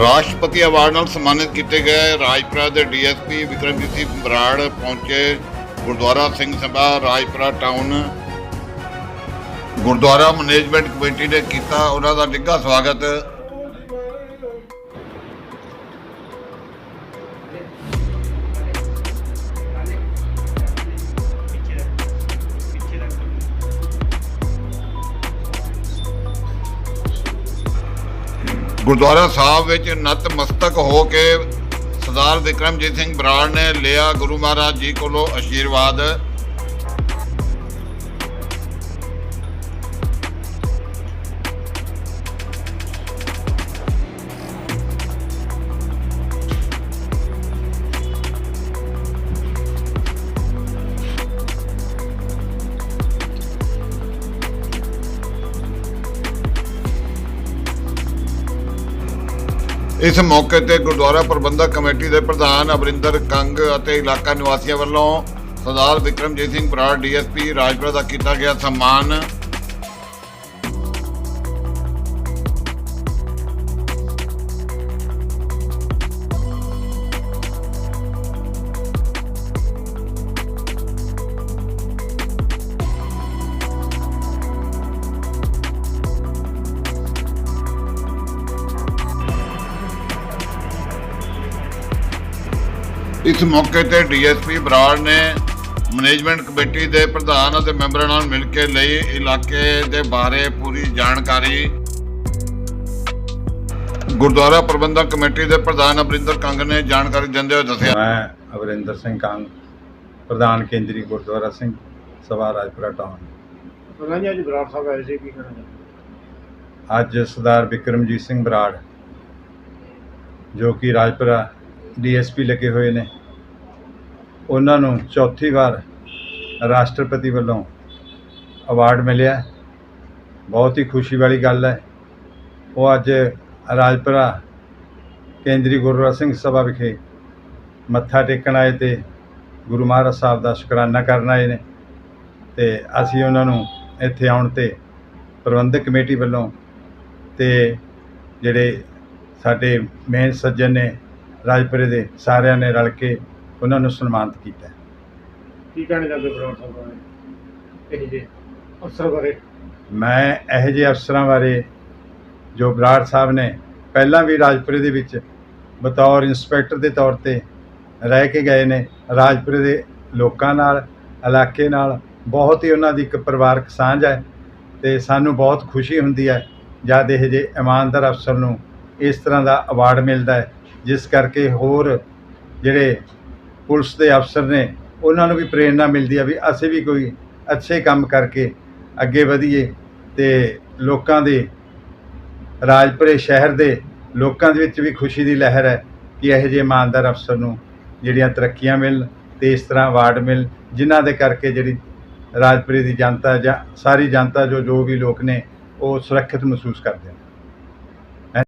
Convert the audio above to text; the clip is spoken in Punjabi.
ਰਾਸ਼ਟਰਪਤੀ ਅਵਾਰਡ ਨਾਲ ਸਨਮਾਨਿਤ ਕੀਤੇ ਗਏ ਰਾਜਪੁਰਾ ਦੇ ਡੀਐਸਪੀ ਵਿਕਰਮਜੀਤ ਸਿੰਘ ਬਰਾੜ ਪਹੁੰਚੇ gurdwara Singh Sabha, Rajpura town. Gurdwara management committee ਨੇ ਕੀਤਾ। ਉਹਨਾਂ ਦਾ ਨਿੱਘਾ ਸਵਾਗਤ। ਗੁਰਦੁਆਰਾ ਸਾਹਿਬ ਵਿੱਚ ਨਤਮਸਤਕ ਹੋ ਕੇ ਸਰਦਾਰ ਵਿਕਰਮਜੀਤ ਸਿੰਘ ਬਰਾੜ ਨੇ ਲਿਆ। ਗੁਰੂ ਮਹਾਰਾਜ ਜੀ ਕੋਲੋਂ ਆਸ਼ੀਰਵਾਦ ਇਸ ਮੌਕੇ ਤੇ ਗੁਰਦੁਆਰਾ ਪ੍ਰਬੰਧਕ ਕਮੇਟੀ ਦੇ ਪ੍ਰਧਾਨ ਅਮਰਿੰਦਰ ਕੰਗ ਅਤੇ ਇਲਾਕਾ ਨਿਵਾਸੀਆਂ ਵੱਲੋਂ ਸਰਦਾਰ ਵਿਕਰਮਜੀਤ ਸਿੰਘ ਬਰਾੜ ਡੀਐਸਪੀ ਰਾਜਪੁਰਾ ਦਾ ਕੀਤਾ ਗਿਆ ਸਨਮਾਨ। ਇਸ ਮੌਕੇ ਤੇ ਡੀਐਸਪੀ ਬਰਾੜ ਨੇ ਮੈਨੇਜਮੈਂਟ ਕਮੇਟੀ ਦੇ ਪ੍ਰਧਾਨ ਅਤੇ ਮੈਂਬਰਾਂ ਨਾਲ ਮਿਲ ਕੇ ਲਈ ਇਲਾਕੇ ਦੇ ਬਾਰੇ ਪੂਰੀ ਜਾਣਕਾਰੀ। ਗੁਰਦੁਆਰਾ ਪ੍ਰਬੰਧਕ ਕਮੇਟੀ ਦੇ ਪ੍ਰਧਾਨ ਅਮਰਿੰਦਰ ਕੰਗ ਨੇ ਜਾਣਕਾਰੀ ਦਿੰਦੇ ਹੋਏ ਦੱਸਿਆ। ਮੈਂ ਅਵਰਿੰਦਰ ਸਿੰਘ ਕੰਗ ਪ੍ਰਧਾਨ ਕੇਂਦਰੀ ਗੁਰਦੁਆਰਾ ਸਿੰਘ ਸਭਾ ਰਾਜਪੁਰਾ ਟਾਊਨ। ਪ੍ਰਧਾਨ ਜੀ ਅੱਜ ਬਰਾੜ ਸਾਹਿਬ ਆਏ ਸੀ ਕੀ ਚਾਹੁੰਦੇ? ਅੱਜ ਸਰਦਾਰ ਵਿਕਰਮਜੀਤ ਸਿੰਘ ਬਰਾੜ ਜੋ ਕਿ ਰਾਜਪੁਰਾ ਡੀਐਸਪੀ ਲੱਗੇ ਹੋਏ ਨੇ ਉਹਨਾਂ ਨੂੰ ਚੌਥੀ ਵਾਰ ਰਾਸ਼ਟਰਪਤੀ ਵੱਲੋਂ ਅਵਾਰਡ ਮਿਲਿਆ ਬਹੁਤ ਹੀ ਖੁਸ਼ੀ ਵਾਲੀ ਗੱਲ ਹੈ। ਉਹ ਅੱਜ ਰਾਜਪੁਰਾ ਕੇਂਦਰੀ ਗੁਰਦੁਆਰਾ ਸਿੰਘ ਸਭਾ ਵਿਖੇ ਮੱਥਾ ਟੇਕਣ ਆਏ ਤੇ ਗੁਰੂ ਮਹਾਰਾਜ ਸਾਹਿਬ ਦਾ ਸ਼ੁਕਰਾਨਾ ਕਰਨ ਆਏ ਨੇ ਤੇ ਅਸੀਂ ਉਹਨਾਂ ਨੂੰ ਇੱਥੇ ਆਉਣ ਤੇ ਪ੍ਰਬੰਧਕ ਕਮੇਟੀ ਵੱਲੋਂ ਤੇ ਜਿਹੜੇ ਸਾਡੇ ਮੇਨ ਸੱਜਣ ਨੇ ਰਾਜਪੁਰੇ ਦੇ ਸਾਰਿਆਂ ਨੇ ਰਲ ਕੇ ਉਹਨਾਂ ਨੂੰ ਸਨਮਾਨਿਤ ਕੀਤਾ ਕੀ ਕਹਿਣਾ ਚਾਹੁੰਦੇ ਬਰਾੜ ਸਾਹਿਬ ਬਾਰੇ? ਇਹ ਜੇ ਅਫਸਰ ਬਾਰੇ। ਮੈਂ ਇਹੋ ਜਿਹੇ ਅਫਸਰਾਂ ਬਾਰੇ ਜੋ ਬਰਾੜ ਸਾਹਿਬ ਨੇ ਪਹਿਲਾਂ ਵੀ ਰਾਜਪੁਰੇ ਦੇ ਵਿੱਚ ਬਤੌਰ ਇੰਸਪੈਕਟਰ ਦੇ ਤੌਰ ਤੇ ਰਹਿ ਕੇ ਗਏ ਨੇ ਰਾਜਪੁਰੇ ਦੇ ਲੋਕਾਂ ਨਾਲ ਇਲਾਕੇ ਨਾਲ ਬਹੁਤ ਹੀ ਉਹਨਾਂ ਦੀ ਇੱਕ ਪਰਿਵਾਰਕ ਸਾਂਝ ਹੈ ਤੇ ਸਾਨੂੰ ਬਹੁਤ ਖੁਸ਼ੀ ਹੁੰਦੀ ਹੈ ਜਦ ਇਹ ਜੇ ਇਮਾਨਦਾਰ ਅਫਸਰ ਨੂੰ ਇਸ ਤਰ੍ਹਾਂ ਦਾ ਅਵਾਰਡ ਮਿਲਦਾ ਹੈ ਜਿਸ ਕਰਕੇ ਹੋਰ ਜਿਹੜੇ ਪੁਲਿਸ ਦੇ ਅਫਸਰ ਨੇ ਉਹਨਾਂ ਨੂੰ ਵੀ ਪ੍ਰੇਰਣਾ ਮਿਲਦੀ ਆ ਵੀ ਅਸੀਂ ਵੀ ਕੋਈ ਅੱਛੇ ਕੰਮ ਕਰਕੇ ਅੱਗੇ ਵਧੀਏ ਤੇ ਲੋਕਾਂ ਦੇ, ਰਾਜਪੁਰੇ ਸ਼ਹਿਰ ਦੇ ਲੋਕਾਂ ਦੇ ਵਿੱਚ ਵੀ ਖੁਸ਼ੀ ਦੀ ਲਹਿਰ ਹੈ ਕਿ ਇਹੋ ਜਿਹੇ ਇਮਾਨਦਾਰ ਅਫਸਰ ਨੂੰ ਜਿਹੜੀਆਂ ਤਰੱਕੀਆਂ ਮਿਲਣ ਤੇ ਇਸ ਤਰ੍ਹਾਂ ਅਵਾਰਡ ਮਿਲ ਜਿਨ੍ਹਾਂ ਦੇ ਕਰਕੇ ਜਿਹੜੀ ਰਾਜਪੁਰੇ ਦੀ ਜਨਤਾ ਜਾਂ ਸਾਰੀ ਜਨਤਾ ਜੋ ਜੋ ਵੀ ਲੋਕ ਨੇ, ਉਹ ਸੁਰੱਖਿਅਤ ਮਹਿਸੂਸ ਕਰਦੇ ਨੇ।